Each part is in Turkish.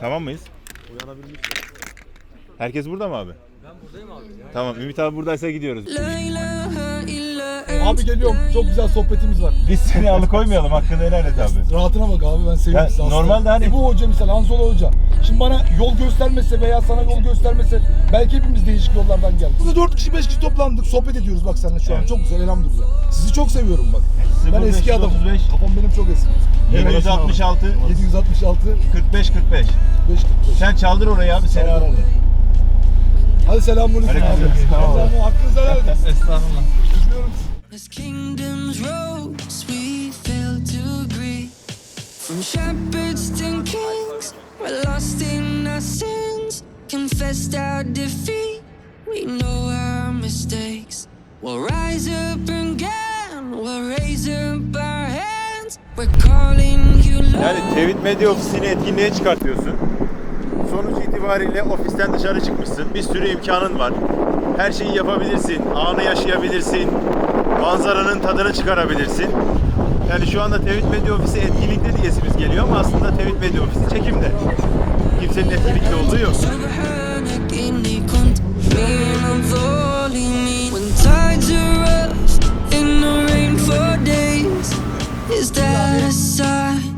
Tamam mıyız? Uyanabilmiş. Herkes burada mı abi? Ben buradayım abi. Ya. Tamam Ümit abi buradaysa gidiyoruz. Abi geliyorum. Çok güzel sohbetimiz var. Biz seni alıkoymayalım hakkını helal et abi. Rahatına bak abi ben seviyorum sizi aslında. normalde hani- Ebu Hoca misal, Hanzola Hoca. Şimdi bana yol göstermese veya sana yol göstermese belki hepimiz değişik yollardan geldik. Burada 4 kişi 5 kişi toplandık sohbet ediyoruz bak seninle şu an. Evet. Çok güzel elhamdülillah. Sizi çok seviyorum bak. Ben eski adamım. 0535. Kafam benim çok eski. 766 766 45 45. 5 45. Sen çaldır orayı abi seni ararım. Hadi selamünaleyküm abi. Aleykümselam. Tamam. Hakkınızı helal edin. Estağfurullah. Öpüyorum sizi. Yani Tevhid Medya Ofisi'ni etkinliğe çıkartıyorsun. Sonuç itibariyle ofisten dışarı çıkmışsın. Bir sürü imkanın var. Her şeyi yapabilirsin. Anı yaşayabilirsin manzaranın tadını çıkarabilirsin. Yani şu anda Tevhid Medya Ofisi etkinlikte diyesimiz geliyor ama aslında Tevhit Medya Ofisi çekimde. Kimsenin etkinlikte olduğu yok. Is that a sign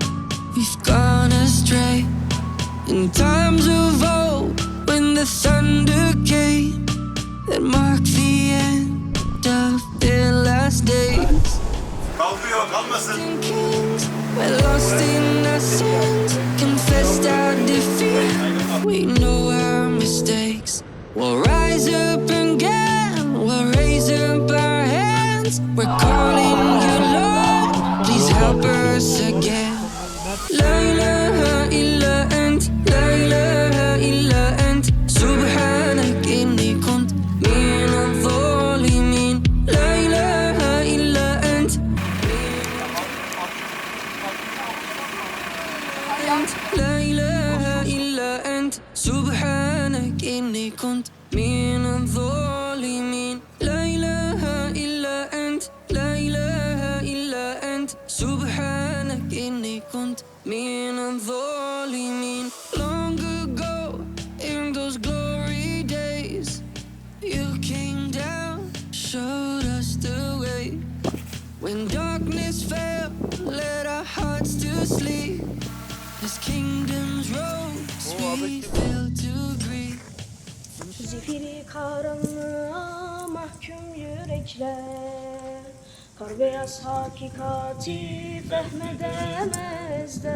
we've gone astray? In times of old, when the thunder came, that marked We know our mistakes. We'll rise up again, we'll raise up our hands. We're calling you Lord, please help us أنت لا إله إلا أنت سبحانك إني كنت من الظالمين لا إله إلا أنت لا إله إلا أنت سبحانك إني كنت من الظالمين Long ago in those glory days You came down, showed us the way when darkness fell, led our hearts to sleep. Zifiri karanlığa mahkum yürekler. Kar beyaz hakikati fehmedemezler.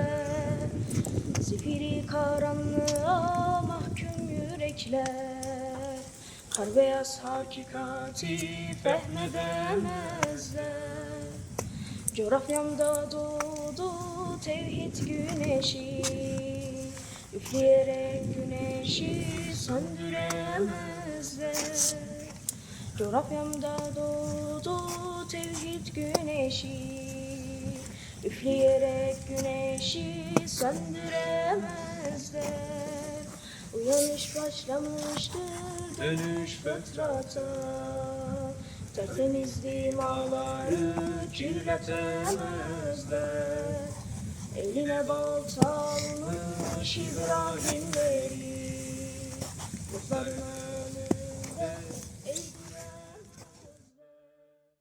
Zifiri karanlığa mahkum yürekler. Kar beyaz hakikati fehmedemezler. Coğrafyamda doğdu tevhid güneşi Üfleyerek güneşi söndüremezler. Coğrafyamda doğdu tevhid güneşi Üfleyerek güneşi söndüremezler. Uyanış başlamıştır dönüş fıtrata. Tertemiz dimaları kirletemezler Eline balta almış İbrahimleri Mutların önünde